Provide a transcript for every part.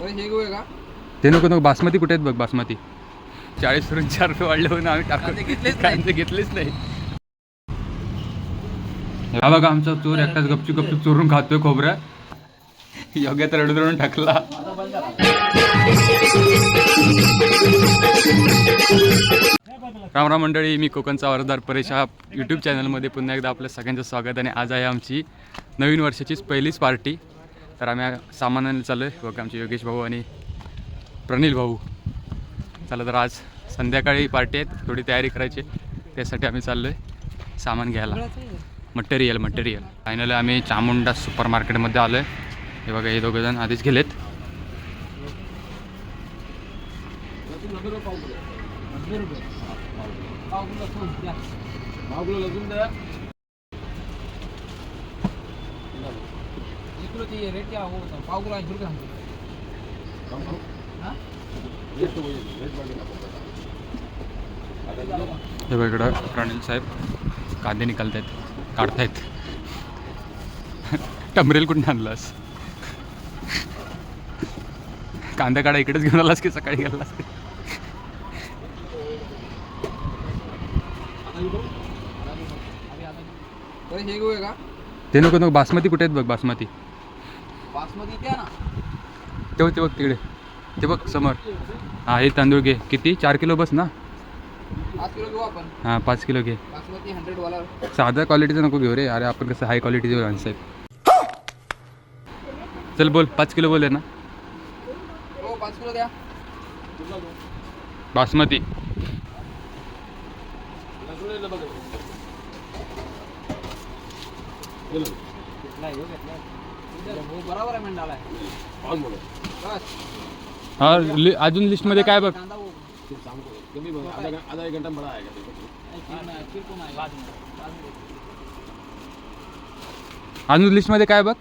ते नको नको बासमती कुठे आहेत बघ बासमती. चाळीस वरून चार रुपये वाढले म्हणून आम्ही टाकतो कांदे घेतलेच नाही. हा बघा आमचा चोर एकटाच गपचूप गपचूप चोरून खातोय खोबरं. योग्य तर रडून रडून टाकला. राम राम मंडळी मी कोकणचा वरदार परेश. हा यूट्यूब चॅनलमध्ये पुन्हा एकदा आपलं सगळ्यांचं स्वागत आणि आज आहे आमची नवीन वर्षाचीच पहिलीच पार्टी तर आम्ही सामानाने चाललो आहे बघ आमचे योगेश भाऊ आणि प्रनिल भाऊ. चला तर आज संध्याकाळी पार्टी आहेत. थोडी तयारी करायची आहे. त्यासाठी आम्ही चाललो आहे सामान घ्यायला. मटेरियल मटेरियल फायनली आम्ही चामुंडा सुपर मार्केटमध्ये आलो आहे हे बघा हे दोघं जण आधीच गेलेत. किलोची रेट क्या हो पाव किलो ऐंशी रुपये सांगतो? हा? हे प्रणील साहेब कांदे निकालतायत काढतायत. टमरेल कुठून आणलास? कांदा काढा इकडेच घेऊन आलास की सकाळी गेलास ते नको नको बासमती कुठे आहेत बघ बासमती. बासमती द्या ना. ते बघ ते बघ तिकडे. ते बघ समोर. हा हे तांदूळ घे. किती? चार किलो बस ना. पाच किलो घेऊ आपण. हां पाच किलो घे. बासमती हंड्रेड वाला. साध्या क्वालिटीचं नको घेऊ रे. अरे आपण कसं हाय क्वालिटीचे आहेत चल बोल पाच किलो बोल आहे ना हो पाच किलो द्या. बासमती. हो बरोबर आहे मंडाला हा लि अजून लिस्टमध्ये काय बघ? कांदा हो आधा एक घंटा बड़ा नाही, किरकोळ अजून लिस्टमध्ये काय बघ?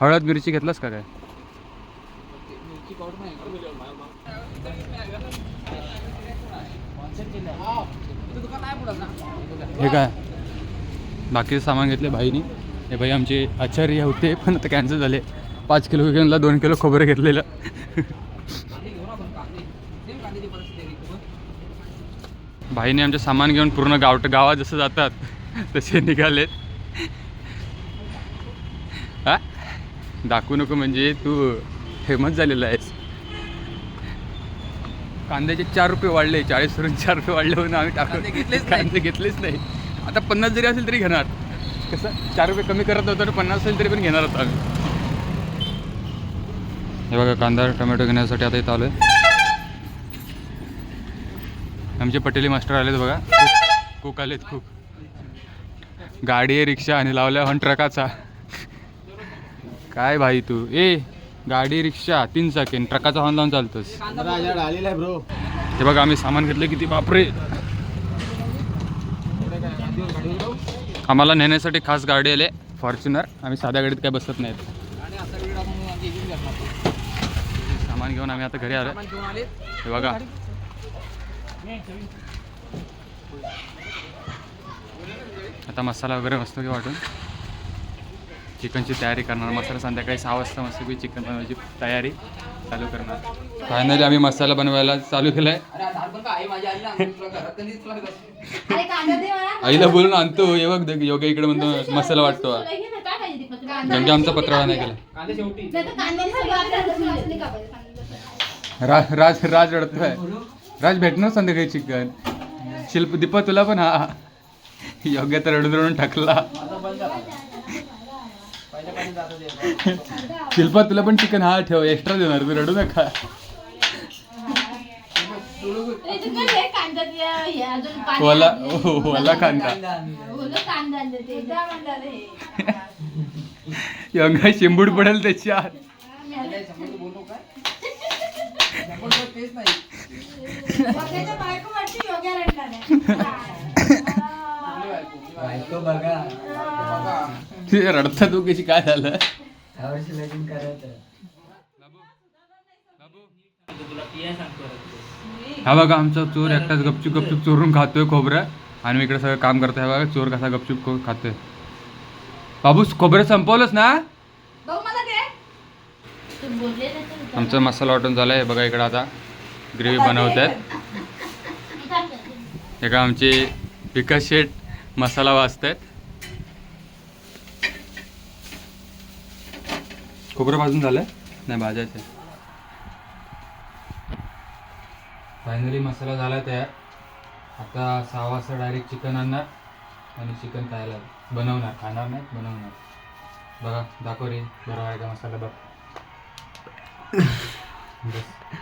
हळद मिरची घेतलास का काय? मिरची पावडर नाही का? इथं दुकान आहे पुढं ना हे काय? बाकीचं सामान घेतले भाईनी. हे भाई आमचे आचार्य होते पण आता कॅन्सल झाले. पाच किलो घेऊनला दोन किलो खोबरं घेतलेलं. भाईने आमचे सामान घेऊन पूर्ण गाव गावात जसं जातात तसे निघालेत. हा दाखवू नको म्हणजे तू फेमस झालेला आहेस. कांद्याचे चार रुपये वाढले चाळीसवरून चार रुपये वाढले म्हणून आम्ही कांदे घेतलेच. कांदे घेतलेच नाही. आता पन्नास जरी असेल तरी घेणार. कसं चार रुपये कमी करत नव्हतं पन्नास असेल तरी पण घेणार होतो आम्ही. हे बघा कांदा टोमॅटो घेण्यासाठी आता इथं आलो आमचे पटेली मास्टर आलेत बघा. कुक आलेत कुक गाडी आहे रिक्षा आणि लावल्या हॉन ट्रकाचा. काय भाई तू? ए गाडी रिक्षा तीन चाकीन ट्रकाचा हॉन लावून चालतोस. ब्रो हे बघा आम्ही सामान घेतलं किती? बापरे. आम्हाला नेण्यासाठी खास गाडी आले फॉर्च्युनर. आम्ही साध्या गाडीत काय बसत नाहीत. सामान घेऊन आम्ही आता घरी आलो. हे बघा. आता मसाला वगैरे मस्त की वाटून चिकनची तयारी करणार. मसाला संध्याकाळी सहा वाजता मस्त की चिकन बनवायची तयारी. चालू करणार. फायनली आम्ही मसाला बनवायला चालू केला आहे अरे आता पण काय माझी आई ना तुला घरात कधीच तुला कसं- अरे कांदा दे मला. आईला बोलून आणतो हे बघ देख, योग्य इकडे म्हणतो मसाला वाटतो? कारण की आमचा पत्रावा नाही केला. राज राज राज रडतोय. राज भेटणार संध्याकाळी चिकन. शिल्प दीपा तुला पण हा योग्य तर रडून रडून टाकला. शिल्पा तुला पण चिकन हा ठेव एक्स्ट्रा देणार तू रडू नका. ए, तू काय हे कांद्यात या- हे अजून पाणी ओला. ओला कांदा म्हणलं रे. योगा शिंबूड पडेल त्याच्या आत. काय समोर बोललो काय समोर तर तेच नाही योग्याच्या बायको वाटते, योग्या रडला नाही. चांगली बायको, ती बायको. बघा ते रडता तू कशी काय झालं हा बघा आमचा चोर एकटाच गपचूप गपचूप चोरून खातोय खोबरं. आणि मी इकडे सगळं काम करतोय बघा चोर कसा गपचूप खो- खातोय. बाबू खोबरं संपवलंच ना? भाऊ, मला दे. तू बोलले ना तर आमचा मसाला वाटून झाला आहे बघा इकडं आता. ग्रेव्ही बनवत आहेत एका आमचे विकास शेठ मसाला वाजत आहेत खोबरं भाजून झालं नाही भाजायचं फायनली मसाला झाला तयार. आता सहा वाजता डायरेक्ट चिकन आणणार आणि चिकन खायला बनवणार. खाणार नाही बनवणार. बघा दाखव रे बरं आहे का मसाला बघ. बस.